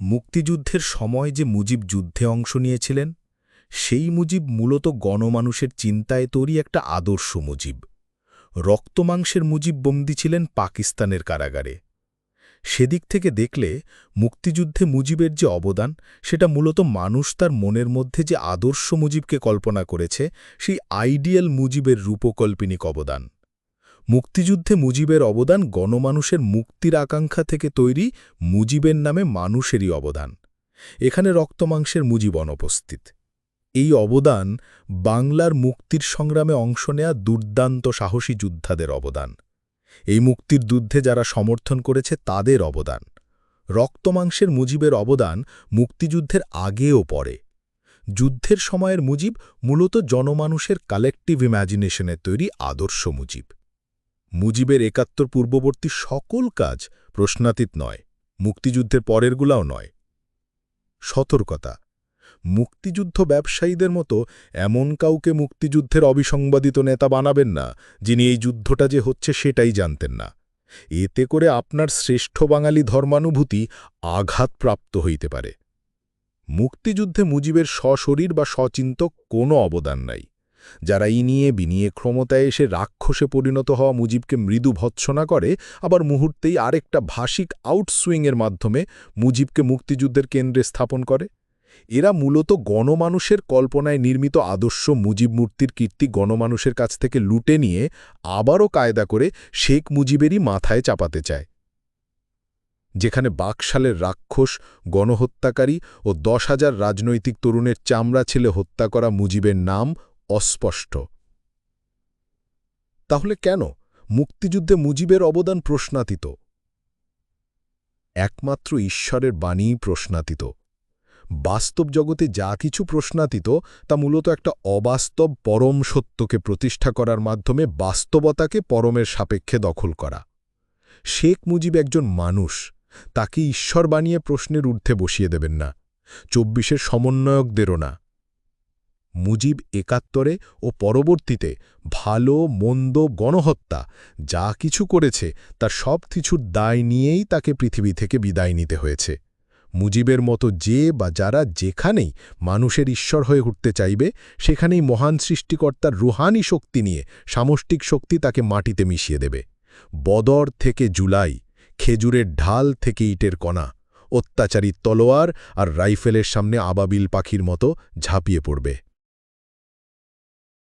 মুক্তিযুদ্ধের সময় যে মুজিব যুদ্ধে অংশ নিয়েছিলেন, সেই মুজিব মূলত গণমানুষের চিন্তায় তৈরি একটা আদর্শ মুজিব। রক্তমাংসের মুজিব বন্দী ছিলেন পাকিস্তানের কারাগারে। সেদিক থেকে দেখলে মুক্তিযুদ্ধে মুজিবের যে অবদান, সেটা মূলত মানুষ তার মনের মধ্যে যে আদর্শ মুজিবকে কল্পনা করেছে, সেই আইডিয়াল মুজিবের রূপকল্পিনিক অবদান। মুক্তিযুদ্ধে মুজিবের অবদান গণমানুষের মুক্তির আকাঙ্ক্ষা থেকে তৈরি মুজিবের নামে মানুষেরই অবদান। এখানে রক্তমাংসের মুজিব অনুপস্থিত। এই অবদান বাংলার মুক্তির সংগ্রামে অংশ নেয়া দুর্দান্ত সাহসী যোদ্ধাদের অবদান। এই মুক্তির যুদ্ধে যারা সমর্থন করেছে তাদের অবদান। রক্তমাংসের মুজিবের অবদান মুক্তিযুদ্ধের আগেও পরে যুদ্ধের সময়ের মুজিব মূলত জনমানুষের কালেকটিভ ইম্যাজিনেশনের তৈরি আদর্শ মুজিব। মুজিবের একাত্তর পূর্ববর্তী সকল কাজ প্রশ্নাতীত নয়, মুক্তিযুদ্ধের পরেরগুলাও নয়। সতর্কতা। মুক্তিযুদ্ধ ব্যবসায়ীদের মতো এমন কাউকে মুক্তিযুদ্ধের অবিসংবাদিত নেতা বানাবেন না, যিনি এই যুদ্ধটা যে হচ্ছে সেটাই জানতেন না। এতে করে আপনার শ্রেষ্ঠ বাঙালি ধর্মানুভূতি আঘাতপ্রাপ্ত হইতে পারে। মুক্তিযুদ্ধে মুজিবের সশরীর বা সচিন্তক কোনো অবদান নাই। যারা ইনিয়ে বিনিয়ে ক্ষমতায় এসে রাক্ষসে পরিণত হওয়া মুজিবকে মৃদু ভৎসনা করে, আবার মুহূর্তেই আরেকটা ভাষিক আউটসুইংয়ের মাধ্যমে মুজিবকে মুক্তিযুদ্ধের কেন্দ্রে স্থাপন করে। এরা মূলত গণমানুষের কল্পনায় নির্মিত আদর্শ মুজিব মূর্তির কীর্তি গণমানুষের কাছ থেকে লুটে নিয়ে আবারও কায়দা করে শেখ মুজিবেরই মাথায় চাপাতে চায়। যেখানে বাকশালের রাক্ষস, গণহত্যাকারী ও দশ হাজার রাজনৈতিক তরুণের চামড়া ছেলে হত্যা করা মুজিবের নাম অস্পষ্ট। তাহলে কেন মুক্তিযুদ্ধে মুজিবের অবদান প্রশ্নাতীত? একমাত্র ঈশ্বরের বাণীই প্রশ্নাতীত। বাস্তব জগতে যা কিছু প্রশ্নাতীত, তা মূলত একটা অবাস্তব পরম সত্যকে প্রতিষ্ঠা করার মাধ্যমে বাস্তবতাকে পরমের সাপেক্ষে দখল করা। শেখ মুজিব একজন মানুষ, তাকে ঈশ্বর বানিয়ে প্রশ্নের ঊর্ধ্বে বসিয়ে দেবেন না। চব্বিশের সমন্বয়কদেরও না। মুজিব একাত্তরে ও পরবর্তীতে ভালো, মন্দ গণহত্যা, যা কিছু করেছে, তার সব কিছুর দায় নিয়েই তাকে পৃথিবী থেকে বিদায় নিতে হয়েছে। মুজিবের মতো যে বা যারা যেখানেই মানুষের ঈশ্বর হয়ে উঠতে চাইবে, সেখানেই মহান সৃষ্টিকর্তার রুহানি শক্তি নিয়ে সামষ্টিক শক্তি তাকে মাটিতে মিশিয়ে দেবে। বদর থেকে জুলাই, খেজুরের ঢাল থেকে ইটের কণা, অত্যাচারী তলোয়ার আর রাইফেলের সামনে আবাবিল পাখির মতো ঝাঁপিয়ে পড়বে।